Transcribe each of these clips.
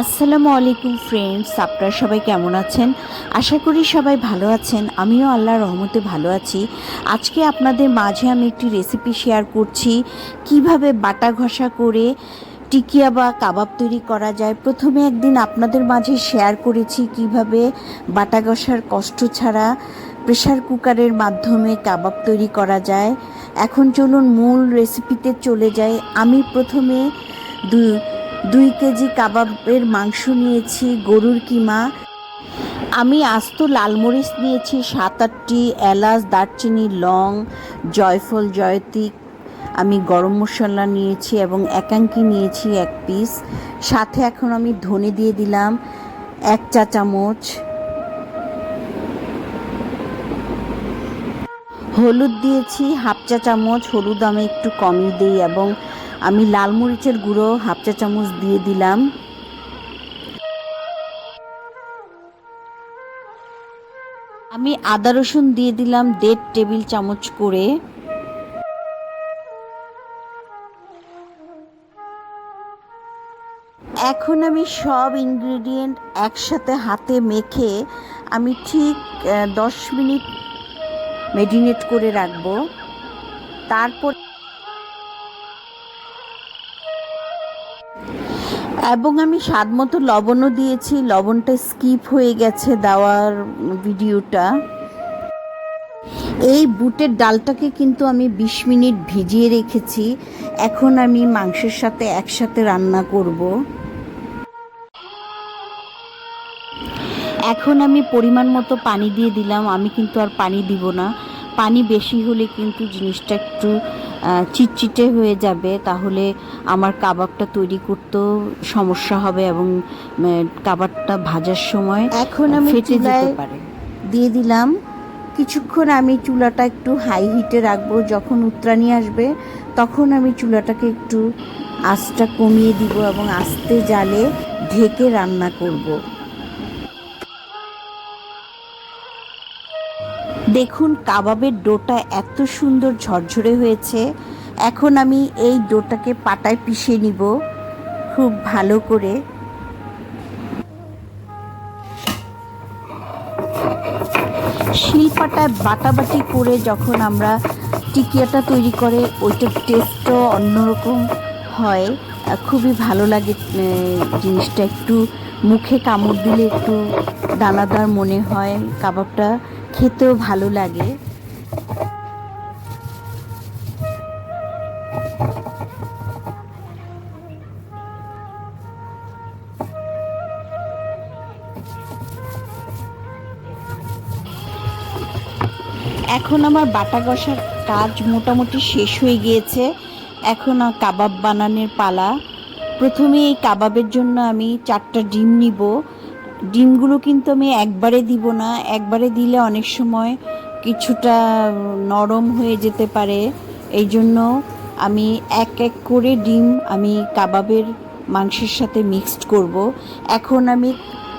আসসালামু আলাইকুম ফ্রেন্ডস আপনারা সবাই কেমন আছেন? আশা করি সবাই ভালো আছেন, আমিও আল্লাহর রহমতে ভালো আছি। আজকে আপনাদের মাঝে আমি একটি রেসিপি শেয়ার করছি, কীভাবে বাটা ঘষা করে টিকিয়া বা কাবাব তৈরি করা যায়। প্রথমে একদিন আপনাদের মাঝে শেয়ার করেছি কীভাবে বাটা ঘষার কষ্ট ছাড়া প্রেশার কুকারের মাধ্যমে কাবাব তৈরি করা যায়। এখন চলুন মূল রেসিপিতে চলে যাই। আমি প্রথমে দু দুই কেজি কাবাবের মাংস নিয়েছি, গরুর কিমা। আমি আস্ত লালমরিচ নিয়েছি সাত আটটি এলাচ, দারচিনি, লং, জয়ফল, জয়তিক। আমি গরম মশলা নিয়েছি এবং একাঙ্কি নিয়েছি এক পিস। সাথে এখন আমি ধনে দিয়ে দিলাম এক চা চামচ। হলুদ দিয়েছি হাফ চা চামচ, হলুদ আমি একটু কমই দিই এবং আমি লাল মরিচের গুঁড়ো হাফ চা চামচ দিয়ে দিলাম। আমি আদা রসুন দিয়ে দিলাম দেড় টেবিল চামচ করে। এখন আমি সব ইনগ্রেডিয়েন্ট একসাথে হাতে মেখে আমি ঠিক দশ মিনিট মেডিনেট করে রাখব। তারপর এবং আমি স্বাদ মতো লবণও দিয়েছি। লবণটা স্কিপ হয়ে গেছে দেওয়ার ভিডিওটা। এই বুটের ডালটাকে কিন্তু আমি বিশ মিনিট ভিজিয়ে রেখেছি। এখন আমি মাংসের সাথে একসাথে রান্না করব। এখন আমি পরিমাণ মতো পানি দিয়ে দিলাম। আমি কিন্তু আর পানি দিব না। পানি বেশি হলে কিন্তু জিনিসটা একটু চিটচিটে হয়ে যাবে তাহলে আমার কাবাবটা তৈরি করতেও সমস্যা হবে এবং কাবাবটা ভাজার সময় এখন আমি ফেটে যেতে পারে দিয়ে দিলাম কিছুক্ষণ আমি চুলাটা একটু হাই হিটে রাখব যখন উত্রানি আসবে তখন আমি চুলাটাকে একটু আঁচটা কমিয়ে দিব এবং আস্তে জালে ঢেকে রান্না করব। দেখুন কাবাবের ডোটা এত সুন্দর ঝরঝরে হয়েছে। এখন আমি এই ডোটাকে পাটায় পিষে নিব। খুব ভালো করে। শিলপাটায় বাটাবাটি করে যখন আমরা টিকিয়াটা তৈরি করে, ওইটার টেস্টও অন্যরকম হয়। খুবই ভালো লাগে জিনিসটা। একটু মুখে কামড় দিলে একটু দানাদার মনে হয় কাবাবটা। খেতেও ভালো লাগে। এখন আমার বাটা কষার কাজ মোটামুটি শেষ হয়ে গিয়েছে। এখন কাবাব বানানোর পালা। প্রথমে এই কাবাবের জন্য আমি চারটা ডিম নিব। ডিমগুলো কিন্তু আমি একবারে দিব না। একবারে দিলে অনেক সময় কিছুটা নরম হয়ে যেতে পারে। এই জন্য আমি এক এক করে ডিম আমি কাবাবের মাংসের সাথে মিক্সড করব। এখন আমি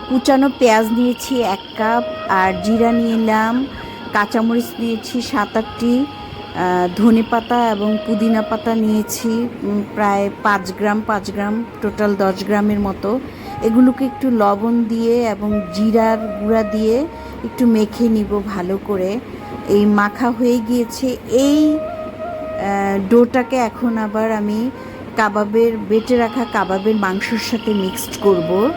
কুচানো পেঁয়াজ নিয়েছি এক কাপ, আর জিরা নিলাম, কাঁচামরিচ নিয়েছি সাত আটটি ধনে পাতা এবং পুদিনা পাতা নিয়েছি প্রায় পাঁচ গ্রাম পাঁচ গ্রাম টোটাল দশ গ্রামের মতো। এগুলোকে একটু লবণ দিয়ে এবং জিরার গুঁড়া দিয়ে একটু মেখে নিব ভালো করে। এই মাখা হয়ে গিয়েছে। এই ডোটাকে এখন আবার আমি কাবাবের, বেটে রাখা কাবাবের মাংসর সাথে মিক্সড করব।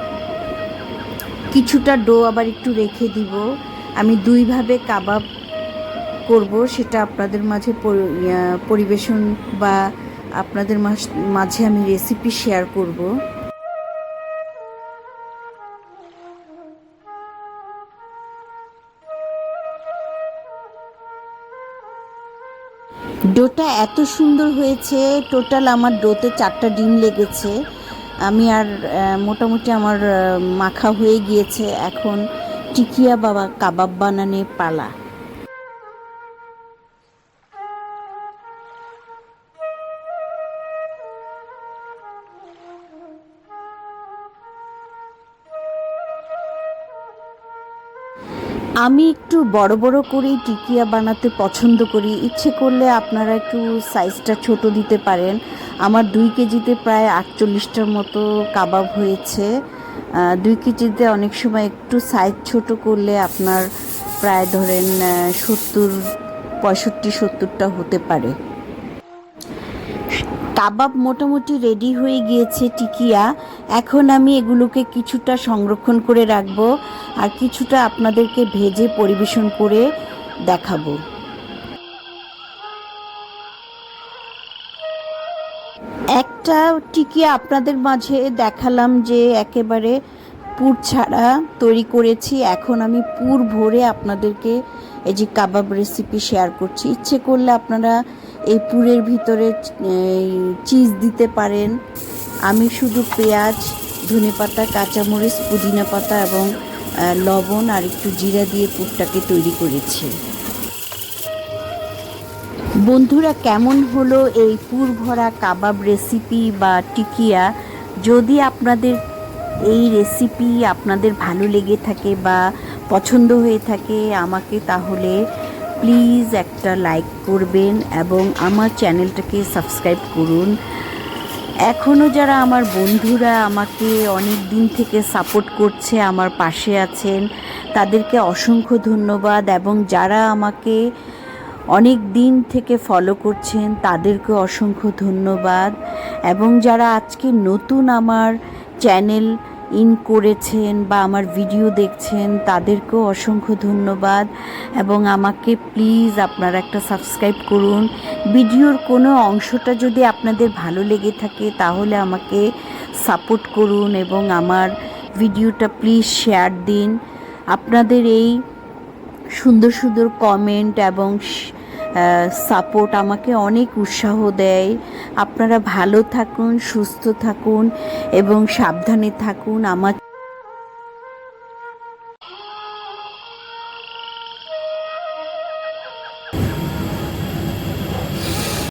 কিছুটা ডো আবার একটু রেখে দিব। আমি দুইভাবে কাবাব করব, সেটা আপনাদের মাঝে পরি- পরিবেশন বা আপনাদের মাঝে আমি রেসিপি শেয়ার করব। ডোটা এত সুন্দর হয়েছে। টোটাল আমার ডোতে চারটা ডিম লেগেছে। আমি আর মোটামুটি আমার মাখা হয়ে গিয়েছে। এখন টিকিয়া বাবা কাবাব বানানে পালা। আমি একটু বড় বড় করেই টিকিয়া বানাতে পছন্দ করি। ইচ্ছে করলে আপনারা একটু সাইজটা ছোট দিতে পারেন। আমার দুই কেজিতে প্রায় আটচল্লিশটার মতো কাবাব হয়েছে। দুই কেজিতে অনেক সময় একটু সাইজ ছোট করলে আপনার প্রায় ধরেন সত্তর, পঁয়ষট্টি, সত্তরটা হতে পারে। কাবাব মোটামুটি রেডি হয়ে গিয়েছে টিকিয়া। এখন আমি এগুলোকে কিছুটা সংরক্ষণ করে রাখব। আর কিছুটা আপনাদেরকে ভেজে পরিবেশন করে দেখাবো। একটা টিকিয়া আপনাদের মাঝে দেখালাম যে একেবারে পুর ছাড়া তৈরি করেছি। এখন আমি পুর ভরে আপনাদেরকে এই যে কাবাব রেসিপি শেয়ার করছি। ইচ্ছে করলে আপনারা এই পুরের ভিতরে চিজ দিতে পারেন। আমি শুধু পেঁয়াজ ধনে পাতা কাঁচামরিচ, পুদিনা পাতা এবং লবণ আর একটু জিরা দিয়ে পুরটাকে তৈরি করেছি। বন্ধুরা, কেমন হলো এই পুর ভরা কাবাব রেসিপি বা টিকিয়া? যদি আপনাদের এই রেসিপি আপনাদের ভালো লেগে থাকে বা পছন্দ হয়ে থাকে, আমাকে তাহলে প্লিজ একটা লাইক করবেন এবং আমার চ্যানেলটাকে সাবস্ক্রাইব করুন। এখনও যারা আমার বন্ধুরা আমাকে অনেক দিন থেকে সাপোর্ট করছে, আমার পাশে আছেন, তাদেরকে অসংখ্য ধন্যবাদ এবং যারা আমাকে অনেক দিন থেকে ফলো করছেন, তাদেরকে অসংখ্য ধন্যবাদ এবং যারা আজকে নতুন আমার চ্যানেল ইন করেছেন বা আমার ভিডিও দেখছেন, তাদেরকেও অসংখ্য ধন্যবাদ। এবং আমাকে প্লিজ আপনারা একটা সাবস্ক্রাইব করুন। ভিডিওর কোনো অংশটা যদি আপনাদের ভালো লেগে থাকে, তাহলে আমাকে সাপোর্ট করুন এবং আমার ভিডিওটা প্লিজ শেয়ার দিন। আপনাদের এই সুন্দর সুন্দর কমেন্ট এবং সাপোর্ট আমাকে অনেক উৎসাহ দেয়। আপনারা ভালো থাকুন সুস্থ থাকুন এবং সাবধানে থাকুন। আমার